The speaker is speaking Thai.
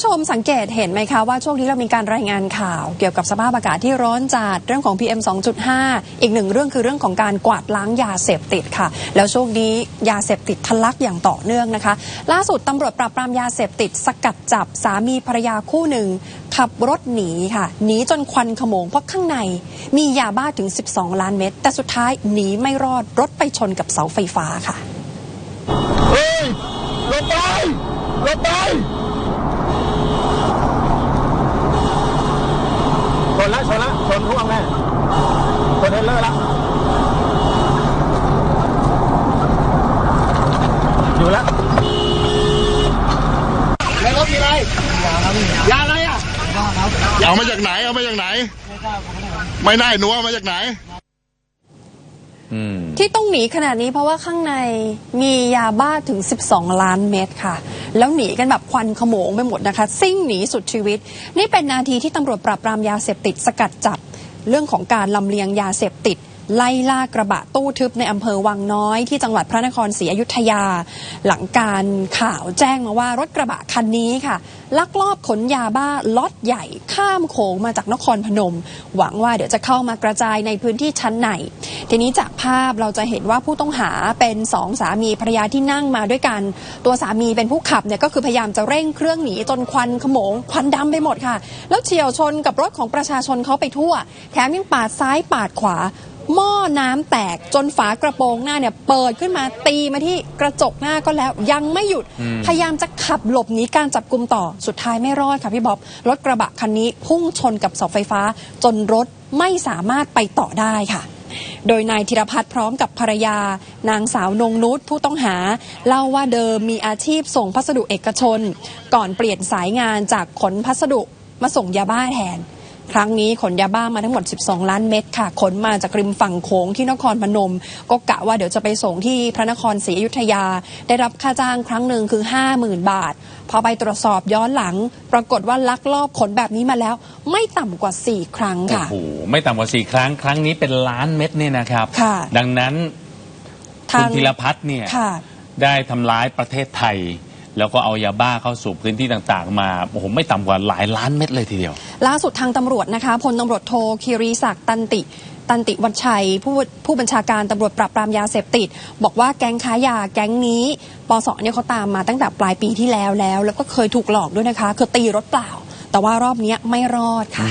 ผู้ชมสังเกตเห็นไหมคะว่าช่วงนี้เรามีการรายงานข่าวเกี่ยวกับสภาพอากาศที่ร้อนจัดเรื่องของ PM 2.5 อีกหนึ่งเรื่องคือเรื่องของการกวาดล้างยาเสพติดค่ะ แล้วช่วงนี้ยาเสพติดทะลักอย่างต่อเนื่องนะคะ ล่าสุดตำรวจปราบปรามยาเสพติดสกัดจับสามีภรรยาคู่หนึ่ง ขับรถหนีค่ะหนีจนควันขโมงเพราะข้างใน มียาบ้าถึง 12 ล้านเม็ดแต่สุดท้ายหนีไม่รอดรถไปชนกับเสาไฟฟ้าค่ะเฮ้ยหลบไปหลบไปชน ละชนละชนพ่วงแน่ชนเทรลเลอร์ละอยู่แล้วในรถมีอะไรยาอะไรอะเอามาจากไหนเอามาจากไหน ไม่ได้หนูเอามาจากไหนอืมที่ต้องหนีขนาดนี้เพราะว่าข้างในมียาบ้าถึง 12 ล้านเม็ดค่ะ แล้วหนีกันแบบควันขโมงไปหมดนะคะ ซิ่งหนีสุดชีวิต นี่เป็นนาทีที่ตำรวจปราบปรามยาเสพติดสกัดจับเรื่องของการลำเลียงยาเสพติด ไล่ล่ากระบะตู้ทึบในอำเภอวังน้อยที่จังหวัดพระนครศรีอยุธยา หลังการข่าวแจ้งมาว่ารถกระบะคันนี้ค่ะ ลักลอบขนยาบ้าล็อตใหญ่ข้ามโขงมาจากนครพนม หวังว่าเดี๋ยวจะเข้ามากระจายในพื้นที่ชั้นใน ทีนี้จากภาพเราจะเห็นว่าผู้ต้องหาเป็นสองสามีภรรยาที่นั่งมาด้วยกัน ตัวสามีเป็นผู้ขับเนี่ยก็คือพยายามจะเร่งเครื่องหนีจนควันขโมงควันดำไปหมดค่ะ แล้วเฉียวชนกับรถของประชาชนเขาไปทั่ว แถมยังปาดซ้ายปาดขวา หม้อน้ำแตกจนฝากระโปรงหน้าเนี่ยเปิดขึ้นมาตีมาที่กระจกหน้าก็แล้วยังไม่หยุดพยายามจะขับหลบหนีการจับกลุ่มต่อสุดท้ายไม่รอดค่ะพี่บ๊อบรถกระบะคันนี้พุ่งชนกับเสาไฟฟ้า จนรถไม่สามารถไปต่อได้ค่ะโดยนายธีรพัฒน์พร้อมกับภรรยา นางสาวนงนุชผู้ต้องหา เล่าว่าเดิมมีอาชีพส่งพัสดุเอกชน ก่อนเปลี่ยนสายงานจากขนพัสดุมาส่งยาบ้าแทน ครั้งนี้ขนยาบ้ามาทั้งหมด 12 ล้านเม็ดค่ะ ขนมาจากริมฝั่งโขงที่นครพนม ก็กะว่าเดี๋ยวจะไปส่งที่พระนครศรีอยุธยา ได้รับค่าจ้างครั้งหนึ่งคือ 50,000 บาท พอไปตรวจสอบย้อนหลัง ปรากฏว่าลักลอบขนแบบนี้มาแล้ว ไม่ต่ำกว่า 4 ครั้งโอ้ค่ะโห ไม่ต่ำกว่าสี่ครั้ง ครั้งนี้เป็นล้านเม็ดเนี่ยนะครับค่ะดังนั้นทาคุณงธีรพัฒน์เนี่ยค่ะได้ทำร้ายประเทศไทย แล้วก็เอายาบ้าเข้าสู่พื้นที่ต่างๆ มา โอ้โห ไม่ต่ำกว่าหลายล้านเม็ดเลยทีเดียว ล่าสุดทางตำรวจนะคะพลตำรวจโทคีรีศักดิ์ตันติตันติวัชชัยผู้ผู้บัญชาการตำรวจปราบปรามยาเสพติด บอกว่าแก๊งค้ายาแก๊งนี้ปสเนี่ยเขาตามมาตั้งแต่ปลายปีที่แล้วแล้ว แล้วก็เคยถูกหลอกด้วยนะคะคือตีรถเปล่า แต่ว่ารอบนี้ไม่รอดค่ะ